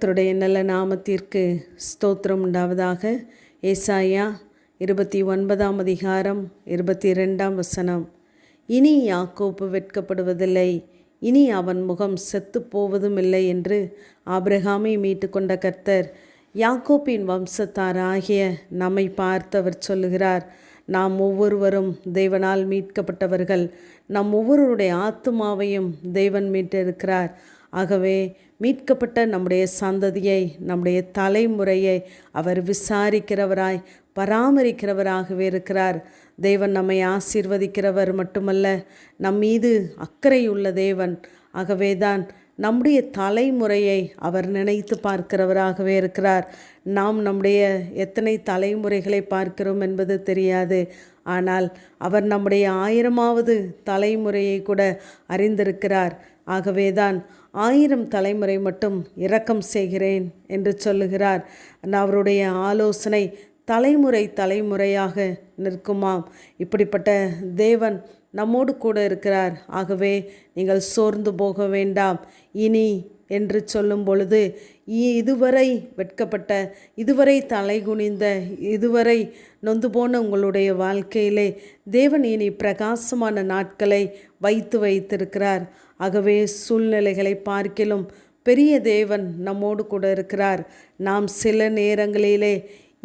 கர்த்தருடைய நல்ல நாமத்திற்கு ஸ்தோத்திரம் உண்டாவதாக. ஏசாயா இருபத்தி ஒன்பதாம் அதிகாரம் இருபத்தி ரெண்டாம் வசனம். இனி யாக்கோப்பு வெட்கப்படுவதில்லை. இனி அவன் முகம் செத்து போவதும் இல்லை என்று ஆபிரகாமை மீட்டு கொண்ட கர்த்தர் யாக்கோப்பின் வம்சத்தாராகிய நம்மை பார்த்தவர் சொல்லுகிறார் நாம் ஒவ்வொருவரும் தேவனால் மீட்கப்பட்டவர்கள். நம் ஒவ்வொருவருடைய ஆத்துமாவையும் தேவன் மீட்டிருக்கிறார் ஆகவே மீட்கப்பட்ட நம்முடைய சந்ததியை நம்முடைய தலைமுறையை அவர் விசாரிக்கிறவராய் பராமரிக்கிறவராகவே இருக்கிறார். தேவன் நம்மை ஆசீர்வதிக்கிறவர் மட்டுமல்ல நம் மீது அக்கறை உள்ள தேவன். ஆகவே தான் நம்முடைய தலைமுறையை அவர் நினைத்து பார்க்கிறவராகவே இருக்கிறார். நாம் நம்முடைய எத்தனை தலைமுறைகளை பார்க்கிறோம் என்பது தெரியாது. ஆனால் அவர் நம்முடைய ஆயிரமாவது தலைமுறையை கூட அறிந்திருக்கிறார். ஆகவேதான் ஆயிரம் தலைமுறை மட்டும் இரக்கம் செய்கிறேன் என்று சொல்லுகிறார். அவருடைய ஆலோசனை தலைமுறை தலைமுறையாக நிற்குமாம். இப்படிப்பட்ட தேவன் நம்மோடு கூட இருக்கிறார். ஆகவே நீங்கள் சோர்ந்து போக வேண்டாம். இனி என்று சொல்லும் பொழுது இதுவரை வெட்கப்பட்ட இதுவரை தலைகுனிந்த இதுவரை நொந்து போன உங்களுடைய வாழ்க்கையிலே தேவன் இனி பிரகாசமான நாட்களை வைத்து வைத்திருக்கிறார். ஆகவே சூழ்நிலைகளை பார்க்கிலும் பெரிய தேவன் நம்மோடு கூட இருக்கிறார். நாம் சில நேரங்களிலே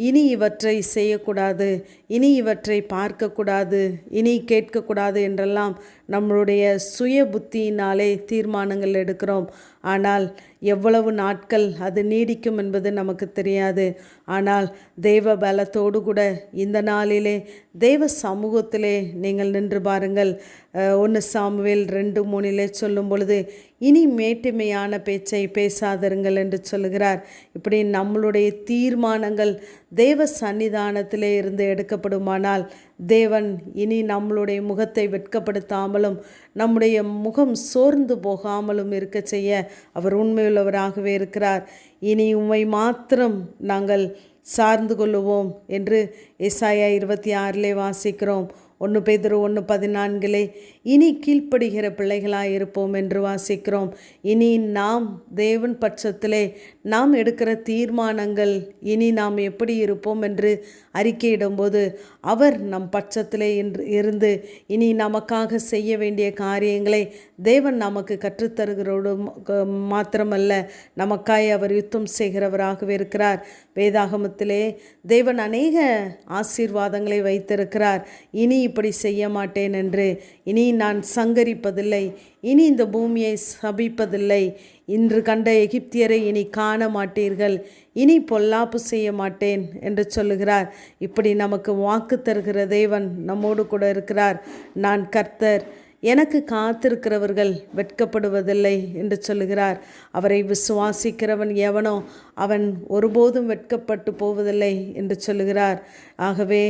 இனி இவற்றை செய்யக்கூடாது இனி இவற்றை பார்க்கக்கூடாது இனி கேட்கக்கூடாது என்றெல்லாம் நம்மளுடைய சுய புத்தியினாலே தீர்மானங்கள் எடுக்கிறோம். ஆனால் எவ்வளவு நாட்கள் அது நீடிக்கும் என்பது நமக்கு தெரியாது. ஆனால் தெய்வ பலத்தோடு கூட இந்த நாளிலே தெய்வ சமூகத்திலே நீங்கள் நின்று பாருங்கள். ஒன்று சாமுவேல் ரெண்டு மூணிலே சொல்லும் பொழுது இனி மேட்டுமையான பேச்சை பேசாதிருங்கள் என்று சொல்லுகிறார். இப்படி நம்மளுடைய தீர்மானங்கள் தெய்வ சன்னிதானத்திலே இருந்து எடுக்கப்படுமானால் தேவன் இனி நம்மளுடைய முகத்தை வெட்கப்படுத்தாமலும் நம்முடைய முகம் சோர்ந்து போகாமலும் இருக்க செய்ய அவர் உண்மையுள்ளவராகவே இருக்கிறார். இனி உண்மை மாத்திரம் நாங்கள் சார்ந்து கொள்ளுவோம் என்று எஸ்ஐயா இருபத்தி ஆறிலே வாசிக்கிறோம். ஒன்று பேதரு ஒன்று பதினான்கிலே இனி கீழ்ப்படுகிற பிள்ளைகளாக இருப்போம் என்று வாசிக்கிறோம். இனி நாம் தேவன் பட்சத்திலே நாம் எடுக்கிற தீர்மானங்கள் இனி நாம் எப்படி இருப்போம் என்று அறிக்கையிடும்போது அவர் நம் பட்சத்திலே இருந்து இனி நமக்காக செய்ய வேண்டிய காரியங்களை தேவன் நமக்கு கற்றுத்தருகிறோடு மாத்திரமல்ல நமக்காய் அவர் யுத்தம் செய்கிறவராகவே இருக்கிறார். வேதாகமத்திலே தேவன் அநேக ஆசீர்வாதங்களை வைத்திருக்கிறார். இனி இப்படி செய்ய மாட்டேன் என்று இனி நான் சங்கரிப்பதில்லை. இனி இந்த பூமியை சபிப்பதில்லை. இன்று கண்ட எகிப்தியரை இனி காண மாட்டீர்கள் இனி பொல்லாப்பு செய்ய மாட்டேன் என்று சொல்லுகிறார். இப்படி நமக்கு வாக்கு தருகிற தேவன் நம்மோடு கூட இருக்கிறார். நான் கர்த்தர். எனக்கு காத்திருக்கிறவர்கள் வெட்கப்படுவதில்லை என்று சொல்லுகிறார். அவரை விசுவாசிக்கிறவன் எவனோ அவன் ஒருபோதும் வெட்கப்பட்டு போவதில்லை என்று சொல்லுகிறார். ஆகவே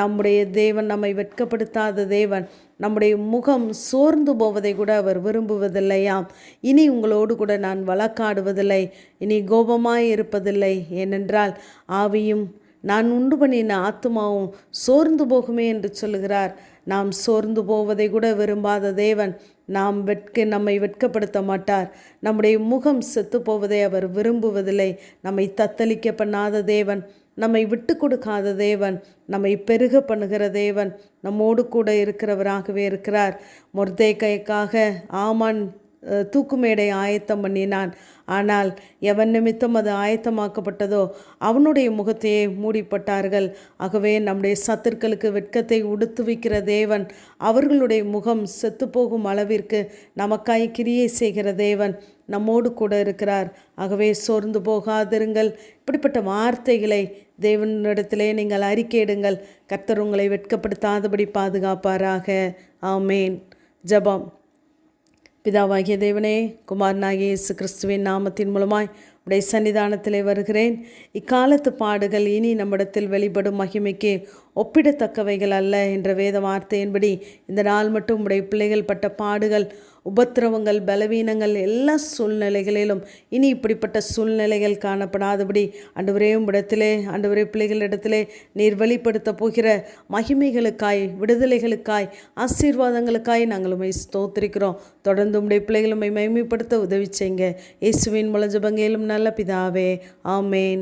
நம்முடைய தேவன் நம்மை வெட்கப்படுத்தாத தேவன் நம்முடைய முகம் சோர்ந்து போவதை கூட அவர் விரும்புவதில்லையாம். இனி உங்களோடு கூட நான் வழக்காடுவதில்லை இனி கோபமாய் இருப்பதில்லை. ஏனென்றால் ஆவியும் நான் உண்டு பண்ணின ஆத்மாவும் சோர்ந்து போகுமே என்று சொல்லுகிறார். நாம் சோர்ந்து போவதை கூட விரும்பாத தேவன் நாம் வெட்க நம்மை வெட்கப்படுத்த மாட்டார். நம்முடைய முகம் செத்து போவதை அவர் விரும்புவதில்லை. நம்மை தத்தளிக்க பண்ணாத தேவன் நம்மை விட்டு கொடுக்காத தேவன் நம்மை பெருக பண்ணுகிற தேவன் நம்மோடு கூட இருக்கிறவராகவே இருக்கிறார். மொர்தேக்கைக்காக ஆமான் தூக்குமேடை ஆயத்தம் பண்ணினான். ஆனால் எவன் நிமித்தம் அது ஆயத்தமாக்கப்பட்டதோ அவனுடைய முகத்தையே மூடிப்பட்டார்கள். ஆகவே நம்முடைய சத்துருக்களுக்கு வெட்கத்தை உடுத்து வைக்கிற தேவன் அவர்களுடைய முகம் செத்துப்போகும் அளவிற்கு நமக்காய் கிரியை செய்கிற தேவன் நம்மோடு கூட இருக்கிறார். ஆகவே சோர்ந்து போகாதிருங்கள். இப்படிப்பட்ட வார்த்தைகளை தேவனிடத்திலே நீங்கள் அறிக்கையிடுங்கள். கர்த்தர் உங்களை வெட்கப்படுத்தாதபடி பாதுகாப்பாராக. ஆமேன். ஜபம். பிதாவாகிய தேவனே குமாரனாகிய இயேசு கிறிஸ்துவின் நாமத்தின் மூலமாய் உடைய சன்னிதானத்திலே வருகிறேன். இக்காலத்து பாடுகள் இனி நம்மிடத்தில் வெளிப்படும் மகிமைக்கு ஒப்பிடத்தக்கவைகள் அல்ல என்ற வேத வார்த்தையின்படி இந்த நாள் மட்டும் உடைய பிள்ளைகள் பட்ட பாடுகள் உபத்திரவங்கள் பலவீனங்கள் எல்லா சூழ்நிலைகளிலும் இனி இப்படிப்பட்ட சூழ்நிலைகள் காணப்படாதபடி ஆண்டவரே இடத்திலே ஆண்டவரே பிள்ளைகளிடத்திலே நீர் வெளிப்படுத்த போகிற மகிமைகளுக்காய் விடுதலைகளுக்காய் ஆசீர்வாதங்களுக்காய் நாங்கள் உண்மை ஸ்தோத்திரிக்கிறோம். தொடர்ந்து உடைய பிள்ளைகளுமை மகிமைப்படுத்த உதவி செய்யுங்க. இயேசுவின் மூல பங்கையிலும் நல்ல பிதாவே. ஆமேன்.